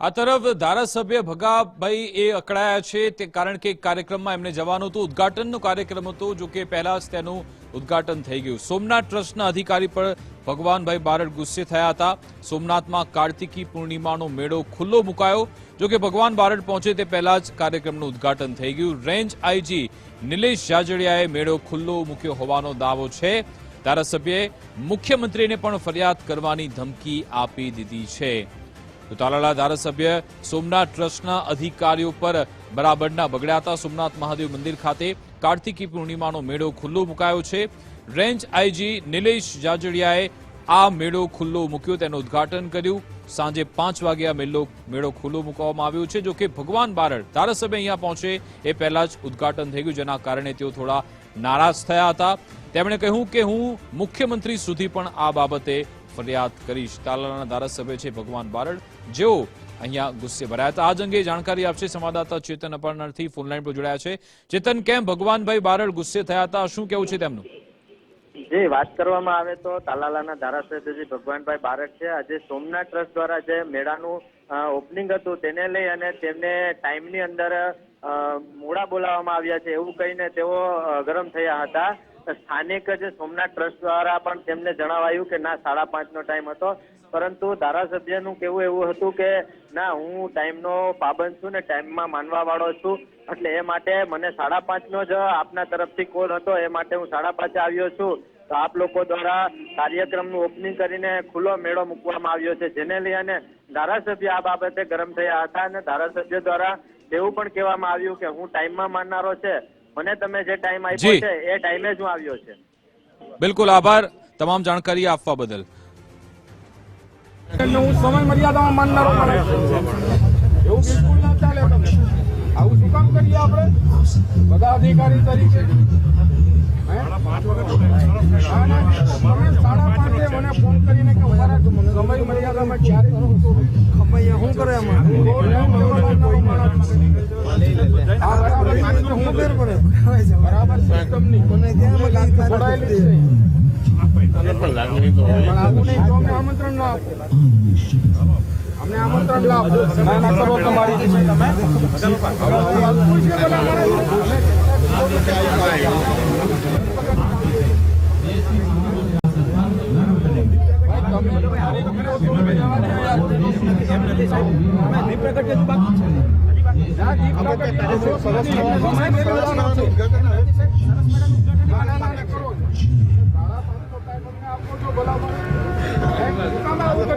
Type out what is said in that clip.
આ તરફ ધારાસભ્ય ભગાભાઈ એ અકળાયા છે તે કારણ કે કાર્યક્રમમાં એમને જવાનું હતું. ઉદઘાટનનો કાર્યક્રમ હતો, જો કે પહેલા જ તેનું ઉદઘાટન થઈ ગયું. સોમનાથ ટ્રસ્ટના અધિકારી પર ભગવાનભાઈ બારડ ગુસ્સે થયા હતા. સોમનાથમાં કાર્તિકી પૂર્ણિમાનો મેળો ખુલ્લો મુકાયો. જો કે ભગવાન બારડ પહોંચે તે પહેલા જ કાર્યક્રમનું ઉદઘાટન થઈ ગયું. રેન્જ આઈજી નિલેશ જાજડિયાએ મેળો ખુલ્લો મૂક્યો હોવાનો દાવો છે. ધારાસભ્યએ મુખ્યમંત્રીને પણ ફરિયાદ કરવાની ધમકી આપી દીધી છે. તો તાલાળા ધારાસભ્ય સોમનાથ ટ્રસ્ટના અધિકારીઓ પર બરાબરના બગડ્યા હતા. સોમનાથ મહાદેવ મંદિર ખાતે કાર્તિકી પૂર્ણિમાનો મેળો ખુલ્લો મુકાયો છે. રેન્જ આઈજી નિલેશ જાજડિયાએ આ મેળો ખુલ્લો મૂક્યો. તેનું ઉદ્ઘાટન કર્યું. સાંજે પાંચ વાગે આ મેળો મેળો ખુલ્લો મૂકવામાં આવ્યો છે. જો કે ભગવાન બારડ ધારાસભ્ય અહીંયા પહોંચે એ પહેલા જ ઉદઘાટન થઈ ગયું, જેના કારણે તેઓ થોડા નારાજ થયા હતા. તેમણે કહ્યું કે હું મુખ્યમંત્રી સુધી પણ આ બાબતે ફરિયાદ કરીશ તાલાલાના ધારાસભ્ય છે ભગવાન બારડ. જેઓ અહીંયા ગુસ્સે ભરાયા હતા. આજ અંગે જાણકારી આપશે સંવાદદાતા ચેતન અપર્ણરથી ફોનલાઈન પર જોડાયા છે. ચેતન, કેમ? ભગવાનભાઈ બારડ ગુસ્સે થયા હતા. શું કેવું છે તેમનું? જે વાત કરવામાં આવે તો તાલાલાના ધારાસભ્ય જે ભગવાનભાઈ બારડ છે, આજે સોમનાથ ટ્રસ્ટ દ્વારા જે મેળાનું ઓપનિંગ હતું તેને લઈ અને તેમને ટાઈમની અંદર મોડા બોલાવવામાં આવ્યા છે. એવું કહીને તેઓ ગરમ થયા હતા. સ્થાનિક જે સોમનાથ ટ્રસ્ટ દ્વારા પણ તેમને જણાવાયું કે ના, સાડા પાંચનો ટાઈમ હતો. પરંતુ ધારાસભ્યનું કેવું એવું હતું કે, ના, હું ટાઈમનો પાબંદ છું ને ટાઈમમાં માનવા વાળો છું. એટલે એ માટે મને સાડા પાંચનો જ આપના તરફથી કોલ હતો. એ માટે હું સાડા પાંચે આવ્યો છું. તો આપ લોકો દ્વારા કાર્યક્રમનું ઓપનિંગ કરીને ખુલ્લો મેળો મૂકવામાં આવ્યો છે. જેને લઈને ધારાસભ્ય આ બાબતે ગરમ થયા હતા અને ધારાસભ્ય દ્વારા એવું પણ કહેવામાં આવ્યું કે હું ટાઈમમાં માનનારો છે. મને તમે જે ટાઈમ આપ્યો છે એ ટાઈમે જ હું આવ્યો છે. બિલકુલ આભાર. તમામ જાણકારી આપવા બદલ. હું સમય મર્યાદામાં માનનારો એવું બિલકુલ ના ચાલે તમે આવું શું કામ કરીએ આપણે? બધા અધિકારી તરીકે મને ફોન કરીને કે સમય મર્યાદામાં ક્યારે શું કરે એમાં? આમંત્રણ અમને આમંત્રણ મેળવવાનો છે. ના,